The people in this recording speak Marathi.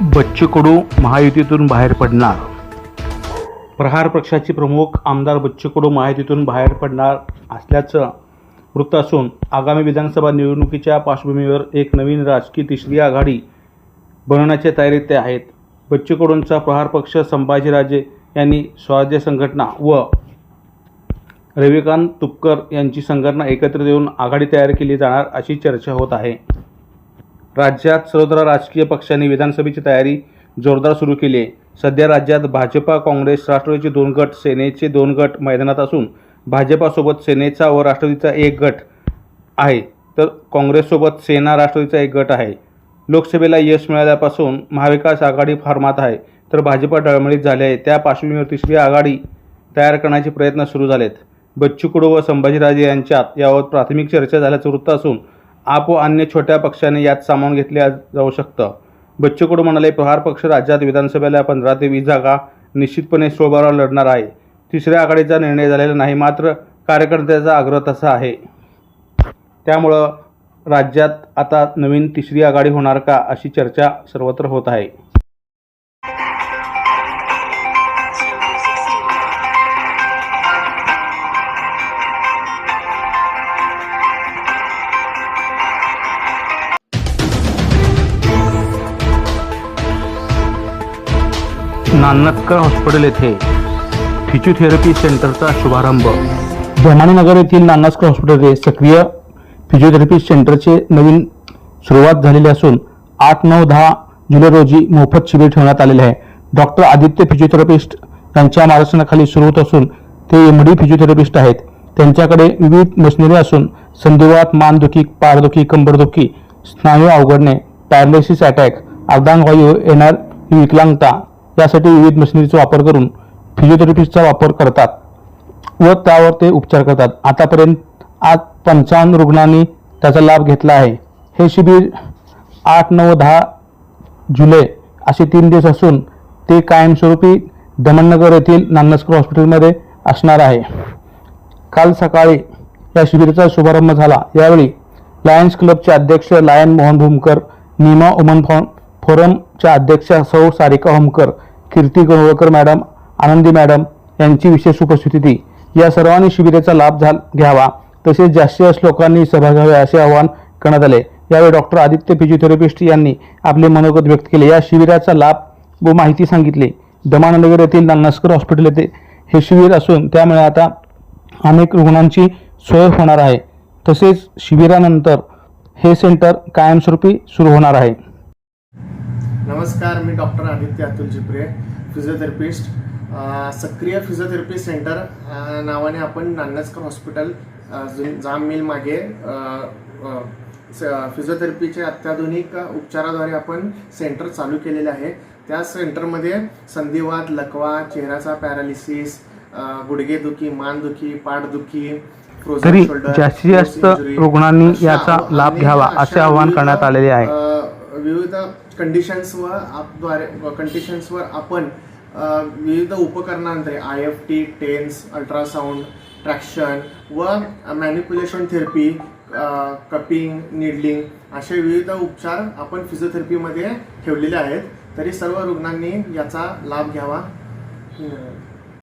बच्चू कडू महायुतीतून बाहेर पडणार. प्रहार पक्षाचे प्रमुख आमदार बच्चू कडू महायुतीतून बाहेर पडणार असल्याचं वृत्त असून आगामी विधानसभा निवडणुकीच्या पार्श्वभूमीवर एक नवीन राजकीय तिसरी आघाडी बनवण्याच्या तयारीत ते आहेत. बच्चू कडूंचा प्रहार पक्ष संभाजीराजे यांनी स्वराज्य संघटना व रविकांत तुपकर यांची संघटना एकत्र येऊन आघाडी तयार केली जाणार अशी चर्चा होत आहे. राज्यात सर्वत्र राजकीय पक्षांनी विधानसभेची तयारी जोरदार सुरू केली आहे. सध्या राज्यात भाजपा काँग्रेस राष्ट्रवादीचे दोन गट सेनेचे दोन गट मैदानात असून भाजपासोबत सेनेचा व राष्ट्रवादीचा एक गट आहे तर काँग्रेससोबत सेना राष्ट्रवादीचा एक गट आहे. लोकसभेला यश मिळाल्यापासून महाविकास आघाडी फार्मात आहे तर भाजपा डळमळीत झाले आहे. त्या पार्श्वभूमीवर तिसरी आघाडी तयार करण्याचे प्रयत्न सुरू झालेत. बच्चू कडू व संभाजीराजे यांच्यात यावर प्राथमिक चर्चा झाल्याचं वृत्त असून आप व अन्य छोट्या पक्षाने यात सामावून घेतले जाऊ शकतं. बच्चू कडू म्हणाले प्रहार पक्ष राज्यात विधानसभेला पंधरा ते वीस जागा निश्चितपणे स्वबळावर लढणार आहे. तिसऱ्या आघाडीचा निर्णय झालेला नाही मात्र कार्यकर्त्याचा आग्रह तसा आहे. त्यामुळं राज्यात आता नवीन तिसरी आघाडी होणार का अशी चर्चा सर्वत्र होत आहे. नानक्कर हॉस्पिटल येथे फिजिओथेरपी सेंटरचा शुभारंभ. भवानीनगर येथील नानस्कर हॉस्पिटल येथे सक्रिय फिजिओथेरपी सेंटरचे नवीन सुरुवात झालेली असून आठ नऊ दहा जुलै रोजी मोफत शिबिर ठेवण्यात आलेले आहे. डॉक्टर आदित्य फिजिओथेरपिस्ट यांच्या मार्गदर्शनाखाली सुरू होत असून ते एम डी फिजिओथेरपिस्ट आहेत. त्यांच्याकडे विविध मशिनरी असून संधिवात मानदुखी पारदुखी कंबरदुखी स्नायू अवघडणे पॅरालिसिस अटॅक अर्धांगवायू येणार विकलांगता त्यासाठी विविध मशिनरीचा वापर करून फिजिओथेरपिस्टचा वापर करतात व त्यावर ते उपचार करतात. आतापर्यंत आज पंचावन्न रुग्णांनी त्याचा लाभ घेतला आहे. हे शिबिर आठ नऊ दहा जुलै असे तीन दिवस असून ते कायमस्वरूपी दमणनगर येथील नानस्कर हॉस्पिटलमध्ये असणार आहे. काल सकाळी या शिबिराचा शुभारंभ झाला. यावेळी लायन्स क्लबचे अध्यक्ष लायन मोहन भूमकर निमा उमन फॉ फोरमच्या अध्यक्षा सौ सारिका होमकर कीर्ती गणवळकर मॅडम आनंदी मॅडम यांची विशेष उपस्थिती. या सर्वांनी शिबिराचा लाभ झा घ्यावा. तसेच जास्तीत जास्त लोकांनी सहभाग घ्यावे असे आवाहन करण्यात आले. यावेळी डॉक्टर आदित्य फिजिओथेरपिस्ट यांनी आपले मनोगत व्यक्त केले. या शिबिराचा लाभ व माहिती सांगितली. दमाननगर येथील नानस्कर हॉस्पिटल येथे हे शिबिर असून त्यामुळे आता अनेक रुग्णांची सोय होणार आहे. तसेच शिबिरानंतर हे सेंटर कायमस्वरूपी सुरू होणार आहे. नमस्कार मी doctor Aditya Atul Jipre physiotherapist Sakriya physiotherapy centre नावाने आपण नान्नजकर हॉस्पिटल जाम मिल मागे फिजिओथेरपीचे अत्याधुनिक उपचाराद्वारे आपण सेंटर चालू केलेले आहे. त्या सेंटरमध्ये संधिवात लकवा चेहऱ्याचा पॅरालिसिस गुडघेदुखी मानदुखी पाठदुखी तरी जास्तीत जास्त रुग्णांनी याचा लाभ घ्यावा असे आवाहन करण्यात आलेले आहे. विविध कंडिशन्सवर आपद्वारे कंडिशन्सवर आपण विविध उपकरणांद्वारे I F T TENS ultrasound traction व मॅनिप्युलेशन थेरपी कपिंग निडलिंग असे विविध उपचार आपण फिजिओथेरपीमध्ये ठेवलेले आहेत. तरी सर्व रुग्णांनी याचा लाभ घ्यावा.